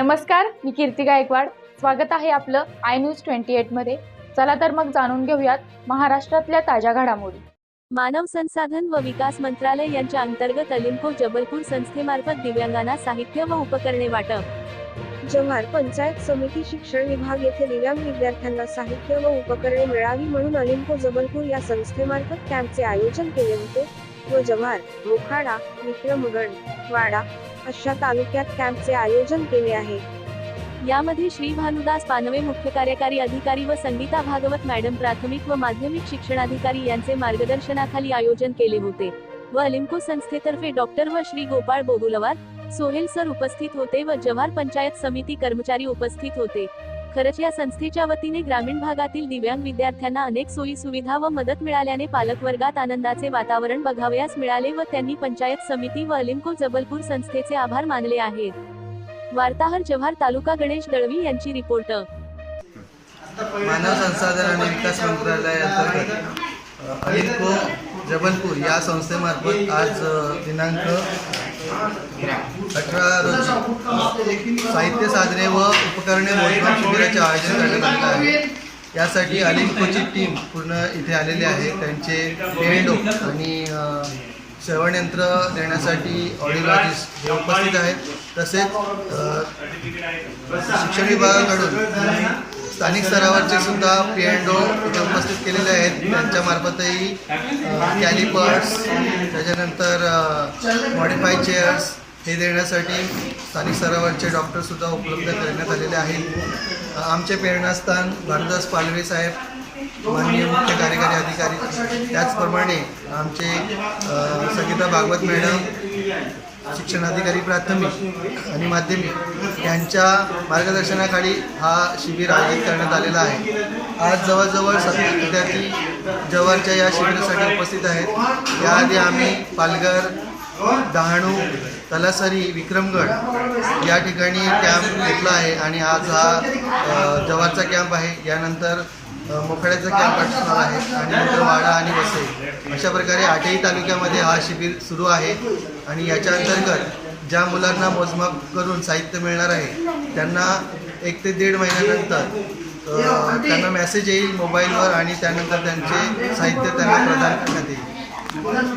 नमस्कार मी कीर्ती गायकवाड. स्वागत आहे आपलं आय न्यूज ट्वेंटी एटमध्ये चला तर मग जाणून घेऊयात महाराष्ट्रातल्या ताज्या घडामोडी. मानव संसाधन व विकास मंत्रालय यांच्या अंतर्गत अलिम्को जबलपूर संस्थेमार्फत दिव्यांगांना साहित्य व उपकरणे वाटप. जव्हार पंचायत समिती शिक्षण विभाग येथे दिव्यांग विद्यार्थ्यांना साहित्य व उपकरणे मिळावी म्हणून अलिम्को जबलपूर या संस्थेमार्फत कॅम्पचे आयोजन केले होते. व जव्हार मोखाडा विक्रमगड वाडा अशा तालुक्यात कॅम्पचे आयोजन केले आहे. यामध्ये श्री भानुदास पानवे मुख्य कार्यकारी अधिकारी व संगीता भागवत मॅडम प्राथमिक व माध्यमिक शिक्षणाधिकारी यांचे मार्गदर्शनाखाली आयोजन केले होते व अलिम्को संस्थेतर्फे डॉक्टर व श्री गोपाळ बोगुलवार सोहेल सर उपस्थित होते व जव्हार पंचायत समिती कर्मचारी उपस्थित होते. खरंच या संस्थेच्या वतीने ग्रामीण भागातील दिव्यांग विद्यार्थ्यांना अनेक सोयी सुविधा व मदत मिळाल्याने पालकवर्गात आनंदाचे वातावरण बघावयास मिळाले व त्यांनी पंचायत समिती व अलिमको जबलपूर संस्थेचे आभार मानले आहेत. वार्ताहर जव्हार तालुका गणेश दळवी यांची रिपोर्ट. मानव संसाधन आणि विकास मंत्रालयाअंतर्गत अलिमको जबलपूर या संस्थेमार्फत आज दिनांक साहित्य साधने व उपकरणे मोजमाप शिबिराचे आयोजन करण्यात आलं आहे. यासाठी अलिम्कोची टीम पूर्ण इथे आलेली आहे. त्यांचे पेंडो आणि अ, श्रवणयंत्र देण्यासाठी ऑडिओलॉजिस्ट हे उपस्थित आहेत. तसेच शिक्षण विभागाकडून स्थानिक स्तरावरचे सुद्धा पी एंड ओ इथे उपस्थित केलेले आहेत. त्यांच्या मार्फतही कॅलिपर्स त्याच्यानंतर मॉडिफाय चेअर्स हे देण्यासाठी स्थानिक स्तरावरचे डॉक्टरसुद्धा उपलब्ध करण्यात आलेले आहेत. आमचे प्रेरणास्थान भारदास पालवे साहेब माननीय मुख्य कार्यकारी अधिकारी. त्याचप्रमाणे आमचे संगीता भागवत मॅडम शिक्षणाधिकारी प्राथमिक आणि माध्यमिक यांच्या मार्गदर्शनाखाली हा शिबिर आयोजित करण्यात आलेला आहे. आज जवळजवळ सत्तर विद्यार्थी जवळच्या या शिबिरासाठी उपस्थित आहेत. याआधी आम्ही पालघर डहाणू तलासरी विक्रमगड या ठिकाणी कॅम्प घेतला आहे आणि आज हा अ, कॅम्प आहे. यानंतर अ, कॅम्प असणार आहे आणि नंतर वाडा आणि वसई. अशा प्रकारे आठही तालुक्यामध्ये हा शिबिर सुरू आहे आणि याच्या अंतर्गत ज्या मुलांना मोजमाप करून साहित्य मिळणार आहे त्यांना एक ते दीड महिन्यानंतर त्यांना मेसेज येईल मोबाईलवर आणि त्यानंतर त्यांचे साहित्य त्यांना प्रदान करण्यात येईल.